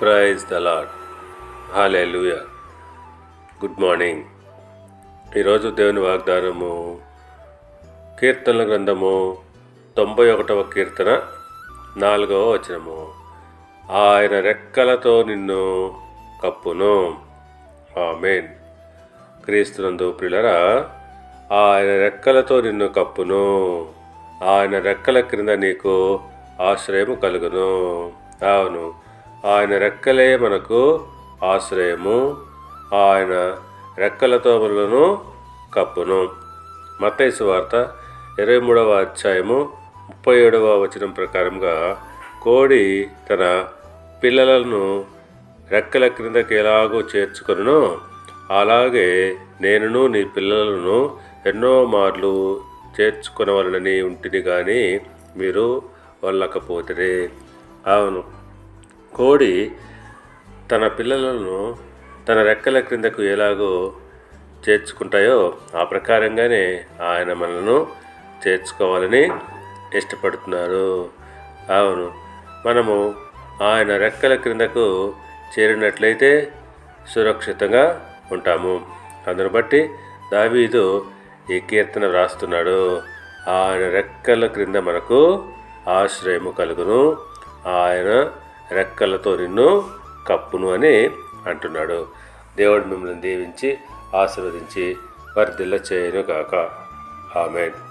Praise the Lord హాలే good morning ఈరోజు దేవుని వాగ్దానము కీర్తనల గ్రంథము తొంభై ఒకటవ కీర్తన నాలుగవ వచనము. ఆయన రెక్కలతో నిన్ను కప్పును. ఆమెన్. క్రీస్తునందు ప్రిలరా ఆయన రెక్కలతో నిన్ను కప్పును. ఆయన రెక్కల క్రింద నీకు ఆశ్రయము కలుగును. అవును. ఆయన రెక్కలే మనకు ఆశ్రయము. ఆయన రెక్కలతో మనలను కప్పును. మత్తైసు వార్త ఇరవై మూడవ అధ్యాయము ముప్పై ఏడవ వచనం ప్రకారంగా కోడి తన పిల్లలను రెక్కల క్రిందకి ఎలాగో చేర్చుకొనునో? అలాగే నేనును నీ పిల్లలను ఎన్నో మార్లు చేర్చుకొనవలనని ఉంటుంది కానీ మీరు వల్లకపోతే అవును. కోడి తన పిల్లలను తన రెక్కల క్రిందకు ఎలాగో చేర్చుకుంటాయో ఆ ప్రకారంగానే ఆయన మనలను చేర్చుకోవాలని ఇష్టపడుతున్నారు. అవును మనము ఆయన రెక్కల క్రిందకు చేరినట్లయితే సురక్షితంగా ఉంటాము. అందును బట్టి దావీదు ఈ కీర్తన వ్రాస్తున్నాడు. ఆయన రెక్కల క్రింద మనకు ఆశ్రయము కలుగును. ఆయన రెక్కలతో నిన్ను కప్పును అని అంటున్నాడు. దేవుడు మిమ్మల్ని దీవించి ఆశీర్వదించి వర్ధిల్ల చేయను గాక ఆమెన్.